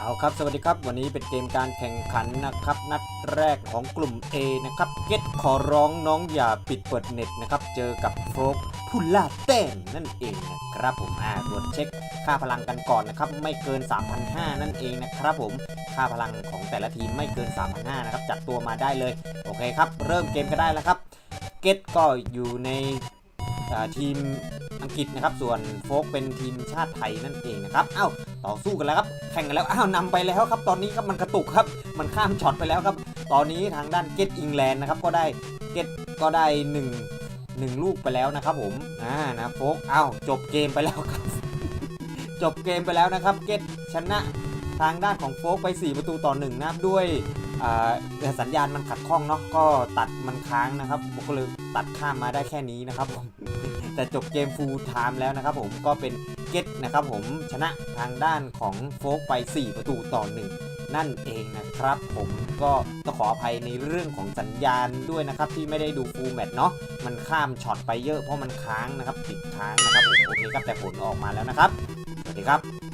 เอาครับสวัสดีครับ วันนี้เป็นเกมการแข่งขันนะครับ นัดแรกของกลุ่ม A นะครับเก็ตขอร้องน้องอย่าปิดเปิดเน็ตนะครับ เจอกับโฟกผู้ล่าแต้มนั่นเองนะครับผมอ่าตรวจเช็คค่าพลังกันก่อนนะครับ ไม่เกิน 3,500 นั่นเองนะครับผมค่าพลังของแต่ละทีมไม่เกิน 3,500 นะครับ จัดตัวมาได้เลย โอเคครับ เริ่มเกมก็ได้แล้วครับ เก็ตก็อยู่ใน ทีมอังกฤษนะครับ ส่วนโฟกเป็นทีมชาติไทยนั่นเองนะครับเอ้าต่อสู้กันแล้วครับ แข่งกันแล้ว อ้าวนำไปแล้วครับ ตอนนี้ครับมันกระตุกครับ มันข้ามช็อตไปแล้วครับ ตอนนี้ทางด้านเกตอิงแลนด์นะครับ ก็ได้เกตก็ได้1นึ่งหนึ่งลูกไปแล้วนะครับผม อ่า นะโฟกอ้าวจบเกมไปแล้วครับ จบเกมไปแล้วนะครับ เกตชนะ ทางด้านของโฟกไป 4 ประตูต่อ1นะครับด้วยอ่สัญญาณมันขัดข้องเนาะก็ตัดมันค้างนะครับผมก็เลยตัดข้ามมาได้แค่นี้นะครับผมแต่จบเกมฟูลไทม์แล้วนะครับผมก็เป็นเกตนะครับผมชนะทางด้านของโฟกไป 4 ประตูต่อ 1 นั่นเองนะครับ ผมก็ต้องขออภัยในเรื่องของสัญญาณด้วยนะครับที่ไม่ได้ดูฟูลแมตช์เนาะมันข้ามช็อตไปเยอะเพราะมันค้างนะครับติดค้างนะครับผมโอเคครับแต่ผลออกมาแล้วนะครับสวัสดีครับ